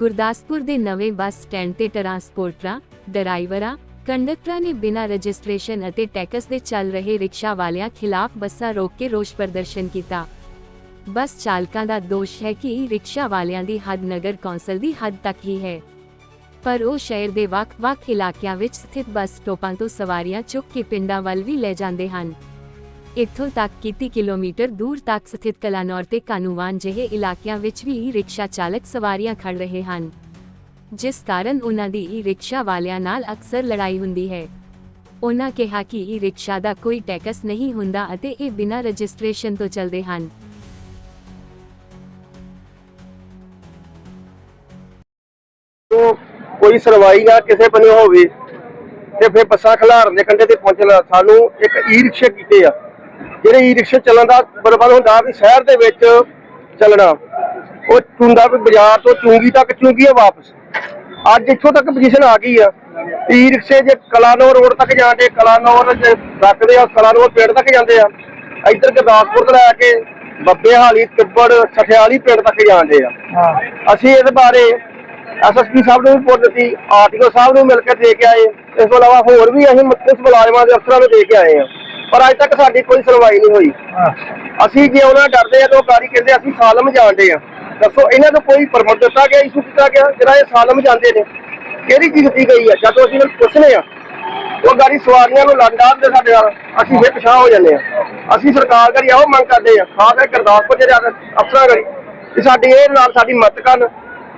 ਗੁਰਦਾਸਪੁਰ ਦੇ ਨਵੇਂ bus stand ਤੇ ਟਰਾਂਸਪੋਰਟਰਾਂ, ਡਰਾਈਵਰਾਂ, ਕੰਡਕਟਰਾਂ ਨੇ ਬਿਨਾਂ ਰਜਿਸਟ੍ਰੇਸ਼ਨ ਅਤੇ ਟੈਕਸ ਦੇ ਚੱਲ ਰਹੇ ਰਿਕਸ਼ਾ ਵਾਲਿਆਂ ਖਿਲਾਫ ਬੱਸਾਂ ਰੋਕ ਕੇ ਰੋਸ ਪ੍ਰਦਰਸ਼ਨ ਕੀਤਾ। ਬੱਸ ਚਾਲਕਾਂ ਦਾ ਦੋਸ਼ ਹੈ ਕਿ ਰਿਕਸ਼ਾ ਵਾਲਿਆਂ ਦੀ ਹੱਦ ਨਗਰ ਕੌਂਸਲ ਦੀ ਹੱਦ ਤੱਕ ਹੀ ਹੈ। ਪਰ ਉਹ ਸ਼ਹਿਰ ਦੇ ਵੱਖ-ਵੱਖ ਇਲਾਕਿਆਂ ਵਿੱਚ ਸਥਿਤ ਬੱਸ ਸਟੋਪਾਂ ਤੋਂ ਸਵਾਰੀਆਂ ਚੁੱਕ ਕੇ ਪਿੰਡਾਂ ਵੱਲ ਵੀ ਲੈ ਜਾਂਦੇ ਹਨ। ਇੱਥੋਂ ਤੱਕ ਕਿ 30 ਕਿਲੋਮੀਟਰ ਦੂਰ ਤੱਕ ਸਥਿਤ ਕਲਾਨੌਰ ਤੇ ਕਾਨੂੰਵਾਨ ਜਿਹੇ ਇਲਾਕਿਆਂ ਵਿੱਚ ਵੀ ਰਿਕਸ਼ਾ ਚਾਲਕ ਸਵਾਰੀਆਂ ਖੜ ਰਹੇ ਹਨ। ਜਿਸ ਕਾਰਨ ਉਹਨਾਂ ਦੀ ਈ ਰਿਕਸ਼ਾ ਵਾਲਿਆਂ ਨਾਲ ਅਕਸਰ ਲੜਾਈ ਹੁੰਦੀ ਹੈ। ਉਹਨਾਂ ਕਿਹਾ ਕਿ ਈ ਰਿਕਸ਼ਾ ਦਾ ਕੋਈ ਟੈਕਸ ਨਹੀਂ ਹੁੰਦਾ ਅਤੇ ਇਹ ਬਿਨਾਂ ਰਜਿਸਟ੍ਰੇਸ਼ਨ ਤੋਂ ਚੱਲਦੇ ਹਨ। ਕੋਈ ਸੁਣਵਾਈ ਨਾ ਕਿਸੇ ਬੰਨੇ ਹੋਵੇ ਤੇ ਫਿਰ ਬੱਸਾਂ ਖਿਲਾਰਨ ਦੇ ਕੰਢੇ ਤੇ ਪਹੁੰਚਣਾ ਸਾਨੂੰ ਇੱਕ ਈ ਰਿਕਸ਼ੇ ਕੀਤੇ ਆ। ਜਿਹੜੇ ਈ ਰਿਕਸ਼ੇ ਚੱਲਣ ਦਾ ਬਰਬਾਦ ਹੁੰਦਾ ਵੀ ਸ਼ਹਿਰ ਦੇ ਵਿੱਚ ਚੱਲਣਾ। ਉਹ ਚੁੰਦਾ ਵੀ ਬਾਜ਼ਾਰ ਤੋਂ ਚੁੰਗੀ ਤੱਕ ਚੁੰਗੀ ਆ ਵਾਪਸ। ਅੱਜ ਇੱਥੋਂ ਤੱਕ ਪੋਜੀਸ਼ਨ ਆ ਗਈ ਆ। ਈ ਰਿਕਸ਼ੇ ਜੇ ਕਲਾਨੌਰ ਰੋਡ ਤੱਕ ਜਾਂਦੇ ਕਲਾਨੌਰ ਜੇ ਰੱਖਦੇ ਆ ਕਲਾਨੌਰ ਪਿੰਡ ਤੱਕ ਜਾਂਦੇ ਆ। ਇੱਧਰ ਗੁਰਦਾਸਪੁਰ ਤੋਂ ਲੈ ਕੇ ਬੱਬੇ ਹਾਲੀ ਤਿੱਬੜ ਸਠਿਆਲੀ ਪਿੰਡ ਤੱਕ ਜਾਂਦੇ ਆ। ਅਸੀਂ ਇਹਦੇ ਬਾਰੇ ਐਸਐਸਪੀ ਸਾਹਿਬ ਨੂੰ ਵੀ ਰਿਪੋਰਟ ਦਿੱਤੀ ਆਰਟੀਓ ਸਾਹਿਬ ਨੂੰ ਮਿਲ ਕੇ ਦੇ ਕੇ ਆਏ। ਇਸ ਤੋਂ ਇਲਾਵਾ ਹੋਰ ਵੀ ਅਸੀਂ ਮੁੱਖ ਮੁਲਾਜ਼ਮਾਂ ਦੇ ਅਫਸਰਾਂ ਨੂੰ ਦੇ ਕੇ ਆਏ ਹਾਂ ਪਰ ਅੱਜ ਤੱਕ ਸਾਡੀ ਕੋਈ ਸੁਣਵਾਈ ਨਹੀਂ ਹੋਈ। ਅਸੀਂ ਜੇ ਉਹਨਾਂ ਡਰਦੇ ਆ ਤਾਂ ਗਾੜੀ ਕਹਿੰਦੇ ਅਸੀਂ ਸਾਲਮ ਜਾਣਦੇ ਆ। ਦੱਸੋ ਇਹਨਾਂ ਨੂੰ ਕੋਈ ਪਰਮਿਟ ਦਿੱਤਾ ਗਿਆ ਇਸ਼ੂ ਕੀਤਾ ਗਿਆ ਜਿਹੜਾ ਇਹ ਸਾਲਮ ਜਾਂਦੇ ਨੇ? ਕਿਹੜੀ ਚੀਜ਼ ਦਿੱਤੀ ਗਈ ਆ? ਜਦੋਂ ਅਸੀਂ ਇਹਨਾਂ ਨੂੰ ਪੁੱਛਨੇ ਆ। ਉਹ ਗਾੜੀ ਸਵਾਰੀਆਂ ਨੂੰ ਲੰਡਾ ਦੇ ਸਾਡੇ ਨਾਲ। ਅਸੀਂ ਫਿਰ ਪਛਾਣ ਹੋ ਜਾਂਦੇ ਆ। ਅਸੀਂ ਸਰਕਾਰ ਕਰੀ ਆਓ ਮੰਗ ਕਰਦੇ ਆ। ਖਾਸ ਕਰਕੇ ਗੁਰਦਾਸਪੁਰ ਦੇ ਅਫਸਰਾਂ ਕਰੀ ਕਿ ਸਾਡੀ ਇਹ ਨਾਲ ਸਾਡੀ ਮਦਦ ਕਰਨ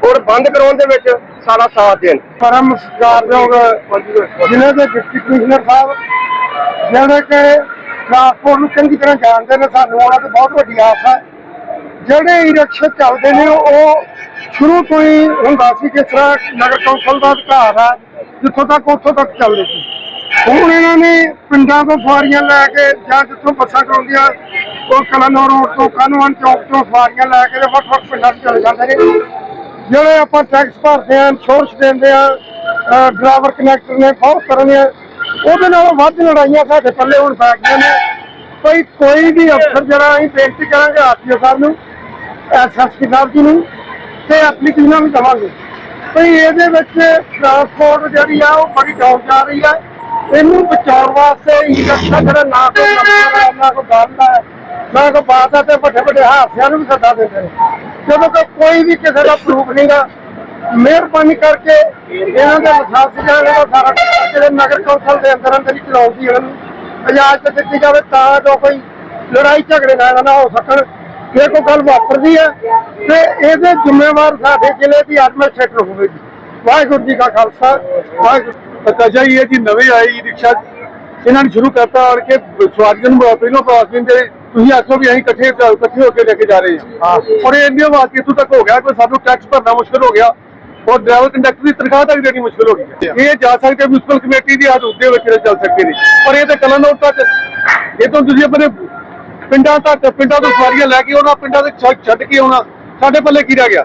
ਔਰ ਬੰਦ ਕਰਾਉਣ ਦੇ ਵਿੱਚ ਸਾਡਾ ਸਾਥ ਦੇਣ। ਪਰਮ ਸਤਿਕਾਰਯੋਗ ਜ਼ਿਲ੍ਹੇ ਦੇ ਡਿਪਟੀ ਕਮਿਸ਼ਨਰ ਸਾਹਿਬ ਜਿਹੜੇ ਕਿ ਟਰਾਂਸਪੋਰਟ ਨੂੰ ਚੰਗੀ ਤਰ੍ਹਾਂ ਜਾਣਦੇ ਨੇ, ਸਾਨੂੰ ਉਹਨਾਂ ਤੋਂ ਬਹੁਤ ਵੱਡੀ ਆਸ ਹੈ। ਜਿਹੜੇ ਈ ਰਿਕਸ਼ੇ ਚੱਲਦੇ ਨੇ, ਉਹ ਸ਼ੁਰੂ ਤੋਂ ਹੀ ਹੁੰਦਾ ਸੀ ਕਿਸ ਤਰ੍ਹਾਂ ਨਗਰ ਕੌਂਸਲ ਦਾ ਅਧਿਕਾਰ ਹੈ, ਜਿੱਥੋਂ ਤੱਕ ਉੱਥੋਂ ਤੱਕ ਚੱਲਦੇ ਸੀ। ਹੁਣ ਇਹਨਾਂ ਨੇ ਪਿੰਡਾਂ ਤੋਂ ਸਵਾਰੀਆਂ ਲੈ ਕੇ ਜਾਂ ਜਿੱਥੋਂ ਬੱਸਾਂ ਚਲਾਉਂਦੀਆਂ, ਉਹ ਕਲਾਨੌਰ ਰੋਡ ਤੋਂ ਕਾਨੂੰਨ ਚੌਕ ਤੋਂ ਸਵਾਰੀਆਂ ਲੈ ਕੇ ਵੱਖ-ਵੱਖ ਪਿੰਡਾਂ 'ਚ ਚਲੇ ਜਾਂਦੇ ਨੇ। ਜਿਹੜੇ ਆਪਾਂ ਟੈਕਸ ਭਰਦੇ ਆ ਇੰਸ਼ੋਰੈਂਸ ਦਿੰਦੇ ਆ ਡਰਾਈਵਰ ਕਨੈਕਟਰ ਨੇ ਬਹੁਤ ਤਰ੍ਹਾਂ ਦੀਆਂ ਉਹਦੇ ਨਾਲੋਂ ਵੱਧ ਲੜਾਈਆਂ ਸਾਡੇ ਪੱਲੇ ਹੁਣ ਪੈ ਨੇ। ਕੋਈ ਕੋਈ ਵੀ ਅਫਸਰ ਜਿਹੜਾ, ਅਸੀਂ ਬੇਨਤੀ ਕਰਾਂਗੇ ਆਰਟੀਓ ਸਾਹਿਬ ਨੂੰ ਐਸਐਸਪੀ ਸਾਹਿਬ ਜੀ ਨੂੰ ਤੇ ਐਪਲੀਕੇਸ਼ਨਾਂ ਵੀ ਦਵਾਂਗੇ। ਭਈ ਇਹਦੇ ਵਿੱਚ ਟਰਾਂਸਪੋਰਟ ਜਿਹੜੀ ਆ, ਉਹ ਬੜੀ ਡਾਊਨ ਜਾ ਰਹੀ ਆ। ਇਹਨੂੰ ਬਚਾਉਣ ਵਾਸਤੇ ਈ ਜਿਹੜਾ ਨਾ ਕੋਈ ਨੰਬਰ ਨਾ ਕੋਈ ਗੱਲ ਹੈ ਨਾ ਕੋਈ ਬਾਤ ਹੈ ਤੇ ਵੱਡੇ ਵੱਡੇ ਹਾਦਸਿਆਂ ਨੂੰ ਵੀ ਸੱਦਾ ਦਿੰਦੇ ਨੇ। ਜਦੋਂ ਕਿ ਕੋਈ ਵੀ ਕਿਸੇ ਦਾ ਪ੍ਰੂਫ ਨਹੀਂਗਾ ਮਿਹਰਬਾਨੀ ਕਰਕੇ ਇਹਨਾਂ ਦੇ ਲਾਇਸੈਂਸ ਜਾਂ ਦਾ ਸਾਰਾ ਜਿਹੜੇ ਨਗਰ ਕੌਂਸਲ ਦੇ ਅੰਦਰ ਅੰਦਰ ਹੀ ਚਲਾਉਂਦੀ ਇਹਨਾਂ ਨੂੰ। ਇਜਾਜ਼ਤ ਦਿੱਤੀ ਜਾਵੇ ਤਾਂ ਜੋ ਕੋਈ ਲੜਾਈ ਝਗੜੇ ਨਾ ਇਹਨਾਂ ਨਾਲ ਹੋ ਸਕਣ। ਜੇ ਕੋਈ ਗੱਲ ਵਾਪਰਦੀ ਹੈ ਤੇ ਇਹਦੇ ਜ਼ਿੰਮੇਵਾਰ ਸਾਡੇ ਜ਼ਿਲ੍ਹੇ ਦੀ ਐਡਮਿਨਿਸਟ੍ਰੇਟਰ ਹੋਵੇਗੀ ਵਾਹਿਗੁਰੂ ਜੀ ਕਾ ਖਾਲਸਾ ਵਾਹਿਗੁਰੂ ਪਤਾ ਹੀ ਹੈ ਜੀ ਨਵੇਂ ਆਈ ਰਿਕਸ਼ਾ। ਇਹਨਾਂ ਨੇ ਸ਼ੁਰੂ ਕਰਤਾ ਔਰ ਕਿ ਸਵਾਰੀਆਂ ਨੂੰ ਪਹਿਲਾਂ ਪਾਸ ਦਿੰਦੇ। ਤੁਸੀਂ ਆਖੋ ਵੀ ਅਸੀਂ ਇਕੱਠੇ ਇਕੱਠੇ ਹੋ ਕੇ ਲੈ ਕੇ ਜਾ ਰਹੇ ਹਾਂ। ਔਰ ਇਹ ਇੰਨੇ ਵਾਰ ਇੱਥੋਂ ਤੱਕ ਹੋ ਗਿਆ? ਕਿ ਸਾਨੂੰ ਟੈਕਸ ਭਰਨਾ ਮੁਸ਼ਕਲ ਹੋ ਗਿਆ। ਔਰ ਡਰਾਈਵਰ ਕੰਡਕਟਰ ਦੀ ਤਨਖਾਹ ਤੱਕ ਦੇਣੀ ਮੁਸ਼ਕਲ ਹੋ ਗਈ ਹੈ। ਇਹ ਜਾ ਸਕਦੇ ਮਿਊਨਿਸਪਲ ਕਮੇਟੀ ਦੀ ਹੱਦ ਉੱਤੇ ਵਿੱਚ ਚੱਲ ਸਕਦੇ ਨੇ ਪਰ ਇਹ ਤਾਂ ਕਲਨੌਰ ਤੱਕ ਇਹ ਤੋਂ ਤੁਸੀਂ ਆਪਣੇ ਪਿੰਡਾਂ ਤੱਕ ਪਿੰਡਾਂ ਤੋਂ ਸਵਾਰੀਆਂ ਲੈ ਕੇ ਉਹਨਾਂ ਪਿੰਡਾਂ ਦੇ ਛੱਡ- ਛੱਡ ਕੇ ਆਉਣਾ ਸਾਡੇ ਪੱਲੇ ਕੀ ਰਹਿ ਗਿਆ?